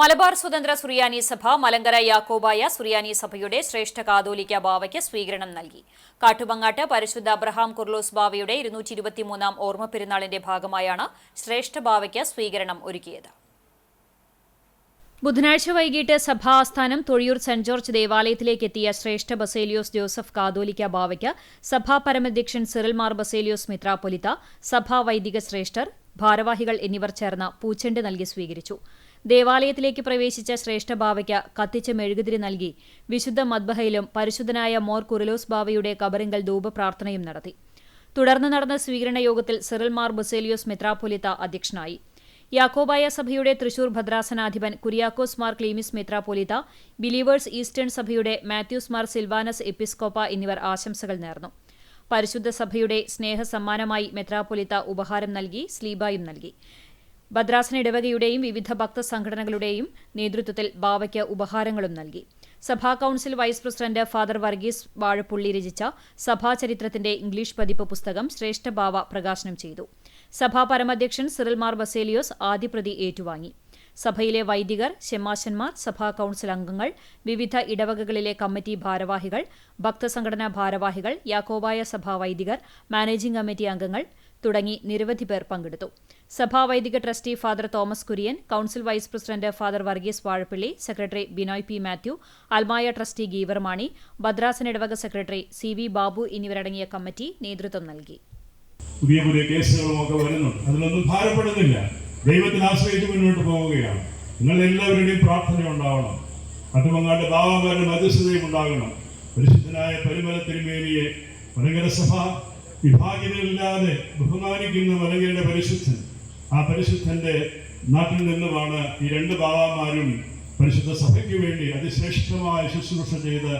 മലബാർ സ്വതന്ത്ര സുറിയാനി സഭ മലങ്കര യാക്കോബായ സുറിയാനി സഭയുടെ ശ്രേഷ്ഠ കാതോലിക്ക ബാവയ്ക്ക് സ്വീകരണം നൽകി. കാട്ടുമങ്ങാട്ട് പരിശുദ്ധ അബ്രഹാം കുർലോസ് ബാവയുടെ ഇരുന്നൂറ്റി ഇരുപത്തിമൂന്നാം ഓർമ്മ പെരുന്നാളിന്റെ ഭാഗമായാണ് ശ്രേഷ്ഠ ബാവയ്ക്ക് സ്വീകരണം ഒരുക്കിയത്. ബുധനാഴ്ച വൈകിട്ട് സഭാസ്ഥാനം തൊഴിയൂർ സെന്റ് ജോർജ് ദേവാലയത്തിലേക്ക് എത്തിയ ശ്രേഷ്ഠ ബസേലിയോസ് ജോസഫ് കാതോലിക്ക ബാവയ്ക്ക് സഭാ പരമധ്യക്ഷൻ സിറിൽ മാർ ബസേലിയോസ് മിത്രാപൊലിത്ത സഭാ വൈദിക ശ്രേഷ്ഠർ ഭാരവാഹികൾ എന്നിവർ ചേർന്ന് പൂച്ചെണ്ട് നൽകി സ്വീകരിച്ചു. ദേവാലയത്തിലേക്ക് പ്രവേശിച്ച ശ്രേഷ്ഠ ബാവയ്ക്ക് കത്തിച്ച മെഴുകുതിരി നൽകി വിശുദ്ധ മദ്ബഹയിലും പരിശുദ്ധനായ മോർ കുറലോസ് ബാവയുടെ കബറിങ്കൽ ധൂപപ്രാർത്ഥനയും നടത്തി. തുടർന്ന് നടന്ന സ്വീകരണ യോഗത്തിൽ സിറിൽ മാർ ബസേലിയോസ് മെത്രാപ്പൊലിത്ത അധ്യക്ഷനായി. യാക്കോബായ സഭയുടെ തൃശൂർ ഭദ്രാസനാധിപൻ കുര്യാക്കോസ് മാർ ക്ലീമിസ് മെത്രാപ്പൊലിത്ത ബിലീവേഴ്സ് ഈസ്റ്റേൺ സഭയുടെ മാത്യൂസ് മാർ സിൽവാനസ് എപ്പിസ്കോപ്പ എന്നിവർ ആശംസകൾ നേർന്നു. പരിശുദ്ധ സഭയുടെ സ്നേഹസമ്മാനമായി മെത്രാപ്പൊലിത്ത ഉപഹാരം നൽകി സ്ലീബായും നൽകി. ഭദ്രാസന ഇടവകയുടെയും വിവിധ ഭക്ത സംഘടനകളുടെയും നേതൃത്വത്തിൽ ബാവയ്ക്ക് ഉപഹാരങ്ങളും നൽകി. സഭാ council vice president father Varghese Vazhappully രചിച്ച സഭാചരിത്രത്തിന്റെ ഇംഗ്ലീഷ് പതിപ്പ് പുസ്തകം ശ്രേഷ്ഠ ബാവ പ്രകാശനം ചെയ്തു. സഭാ പരമാധ്യക്ഷൻ സിറിൽ മാർ ബസേലിയോസ് ആദ്യപ്രതി ഏറ്റുവാങ്ങി. സഭയിലെ വൈദികർ ശെമാശന്മാർ സഭാ കൌൺസിൽ അംഗങ്ങൾ വിവിധ ഇടവകകളിലെ കമ്മിറ്റി ഭാരവാഹികൾ ഭക്തസംഘടനാ ഭാരവാഹികൾ യാക്കോബായ സഭാ വൈദികർ മാനേജിംഗ് കമ്മിറ്റി അംഗങ്ങൾ തുടങ്ങി നിരവധി പേർ പങ്കെടുത്തു. സഭാ വൈദിക trustee father Thomas Kurian council vice president father Varghese Vazhappally secretary Binoy P Mathew അൽമായ ട്രസ്റ്റി ഗീവർമാണി ഭദ്രാസൻ ഇടവക സെക്രട്ടറി സി വി ബാബു എന്നിവരടങ്ങിയ കമ്മിറ്റി നേതൃത്വം നൽകി. പുതിയ പുതിയ കേസുകളുമൊക്കെ വരുന്നുണ്ട്. അതിലൊന്നും ഭാരപ്പെടുന്നില്ല. ദൈവത്തിൽ ആശ്രയിച്ച് മുന്നോട്ട് പോവുകയാണ്. നിങ്ങൾ എല്ലാവരുടെയും പ്രാർത്ഥന ഉണ്ടാവണം. കട്ടുമങ്ങാട്ട് ബാബാമാരുടെ മധ്യസ്ഥതയും ഉണ്ടാകണം. പരിശുദ്ധനായ പരിമല തിരുമേനിയെ മലങ്കര സഭ വിഭാഗിതമില്ലാതെ ബഹുമാനിക്കുന്ന മലങ്കരയുടെ പരിശുദ്ധൻ ആ പരിശുദ്ധന്റെ നാട്ടിൽ നിന്നുമാണ് ഈ രണ്ട് ബാബാമാരും പരിശുദ്ധ സഭയ്ക്ക് വേണ്ടി അതിശ്രേഷ്ഠമായ ശുശ്രൂഷ ചെയ്ത്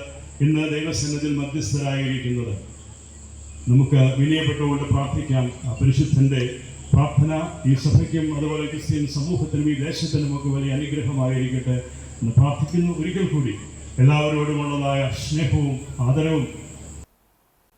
ഇന്ന് ദൈവസന്നിധിയിൽ മധ്യസ്ഥരായിരിക്കുന്നത്. നമുക്ക് വിനയപ്പെട്ടുകൊണ്ട് പ്രാർത്ഥിക്കാം. ആ പരിശുദ്ധന്റെ പ്രാർത്ഥന ഈ സഭയ്ക്കും അതുപോലെ ക്രിസ്ത്യൻ സമൂഹത്തിനും ഈ ദേശത്തിനും ഒക്കെ വലിയ അനുഗ്രഹമായിരിക്കട്ടെ എന്ന് പ്രാർത്ഥിക്കുന്നു. ഒരിക്കൽ കൂടി എല്ലാവരോടുമുള്ളതായ സ്നേഹവും ആദരവും